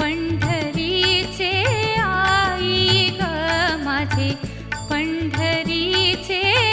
पंढरीचे आई ग माझे. पंढरीचे